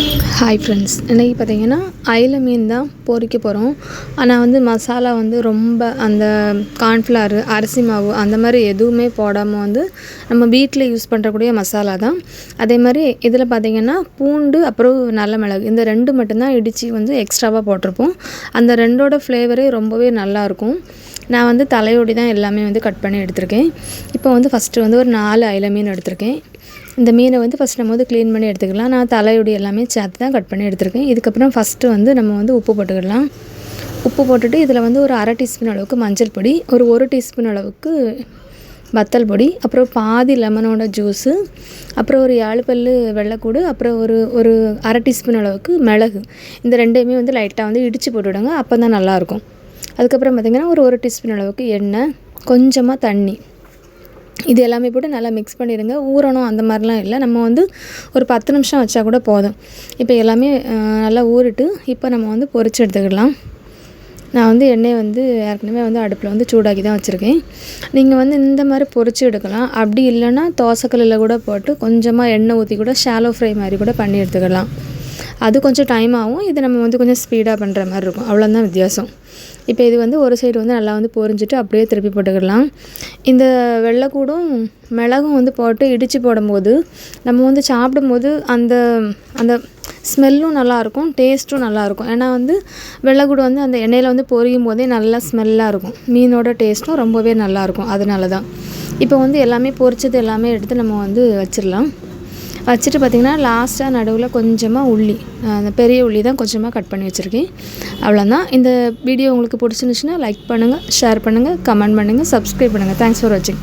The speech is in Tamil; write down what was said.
ஹாய் ஃப்ரெண்ட்ஸ் இன்றைக்கி பார்த்தீங்கன்னா அயில மீன் தான் பொறிக்க போகிறோம் ஆனால் வந்து மசாலா வந்து ரொம்ப அந்த கார்ன்ஃப்ளவர் அரிசி மாவு அந்த மாதிரி எதுவுமே போடாமல் வந்து நம்ம வீட்டில் யூஸ் பண்ணுறக்கூடிய மசாலா தான். அதே மாதிரி இதில் பார்த்தீங்கன்னா பூண்டு அப்புறம் நல்ல மிளகு இந்த ரெண்டு மட்டும்தான் இடித்து வந்து எக்ஸ்ட்ராவாக போட்டிருப்போம். அந்த ரெண்டோட ஃப்ளேவரே ரொம்பவே நல்லாயிருக்கும் நான் வந்து தலையோடி தான் எல்லாமே வந்து கட் பண்ணி எடுத்திருக்கேன். இப்போ வந்து ஃபஸ்ட்டு வந்து ஒரு நாலு அயில மீன் எடுத்திருக்கேன். இந்த மீனை வந்து ஃபஸ்ட் நம்ம வந்து க்ளீன் பண்ணி எடுத்துக்கலாம். நான் தலையோடி எல்லாமே சேர்த்து தான் கட் பண்ணி எடுத்திருக்கேன். இதுக்கப்புறம் ஃபஸ்ட்டு வந்து நம்ம வந்து உப்பு போட்டுக்கலாம் உப்பு போட்டுட்டு இதில் வந்து ஒரு அரை டீஸ்பூன் அளவுக்கு மஞ்சள் பொடி ஒரு ஒரு டீஸ்பூன் அளவுக்கு வத்தல் பொடி அப்புறம் பாதி லெமனோட ஜூஸு அப்புறம் ஒரு ஏழு பல் வெள்ளைக்கூடு அப்புறம் ஒரு ஒரு அரை டீஸ்பூன் அளவுக்கு மிளகு. இந்த ரெண்டையுமே வந்து லைட்டாக வந்து இடித்து போட்டுவிடுங்க. அப்போ தான் நல்லாயிருக்கும் அதுக்கப்புறம் பார்த்திங்கன்னா ஒரு ஒரு டீஸ்பூன் அளவுக்கு எண்ணெய் கொஞ்சமாக தண்ணி. இது எல்லாமே போட்டு நல்லா மிக்ஸ் பண்ணிடுங்க. ஊறணும் அந்த மாதிரிலாம் இல்லை. நம்ம வந்து ஒரு பத்து நிமிஷம் வச்சா கூட போதும். இப்போ எல்லாமே நல்லா ஊறிட்டு இப்போ நம்ம வந்து பொறிச்சு எடுத்துக்கலாம் நான் வந்து எண்ணெயை வந்து ஏற்கனவே வந்து அடுப்பில் வந்து சூடாக்கி தான் வச்சுருக்கேன். நீங்கள் வந்து இந்த மாதிரி பொறிச்சு எடுக்கலாம். அப்படி இல்லைன்னா தோசைக்கல்லில் கூட போட்டு கொஞ்சமாக எண்ணெய் ஊற்றி கூட ஷாலோ ஃப்ரை மாதிரி கூட பண்ணி எடுத்துக்கலாம் அது கொஞ்சம் டைம் ஆகும். இது நம்ம வந்து கொஞ்சம் ஸ்பீடாக பண்ணுற மாதிரி இருக்கும். அவ்வளோதான் வித்தியாசம். இப்போ இது வந்து ஒரு சைடு வந்து நல்லா வந்து பொரிஞ்சிட்டு அப்படியே திருப்பி போட்டுக்கிடலாம். இந்த வெள்ளைக்கூடும் மிளகும் வந்து போட்டு இடித்து போடும்போது நம்ம வந்து சாப்பிடும்போது அந்த அந்த ஸ்மெல்லும் நல்லாயிருக்கும் டேஸ்ட்டும் நல்லாயிருக்கும் ஏன்னா வந்து வெள்ளைக்கூடு வந்து அந்த எண்ணெயில் வந்து பொரியும் போதே நல்லா ஸ்மெல்லாக இருக்கும். மீனோட டேஸ்ட்டும் ரொம்பவே நல்லாயிருக்கும் அதனால தான் இப்போ வந்து எல்லாமே பொரிச்சது எல்லாமே எடுத்து நம்ம வந்து வச்சிடலாம். வச்சுட்டு பார்த்திங்கன்னா லாஸ்ட்டாக நடுவில் கொஞ்சமாக உள்ளி அந்த பெரிய உள்ளி தான் கொஞ்சமாக கட் பண்ணி வச்சுருக்கேன். அவ்வளோதான் இந்த வீடியோ உங்களுக்கு பிடிச்சிருந்துச்சுன்னா லைக் பண்ணுங்கள் ஷேர் பண்ணுங்கள் கமெண்ட் பண்ணுங்கள் சப்ஸ்கிரைப் பண்ணுங்கள் தேங்க்ஸ் ஃபார் வாட்சிங்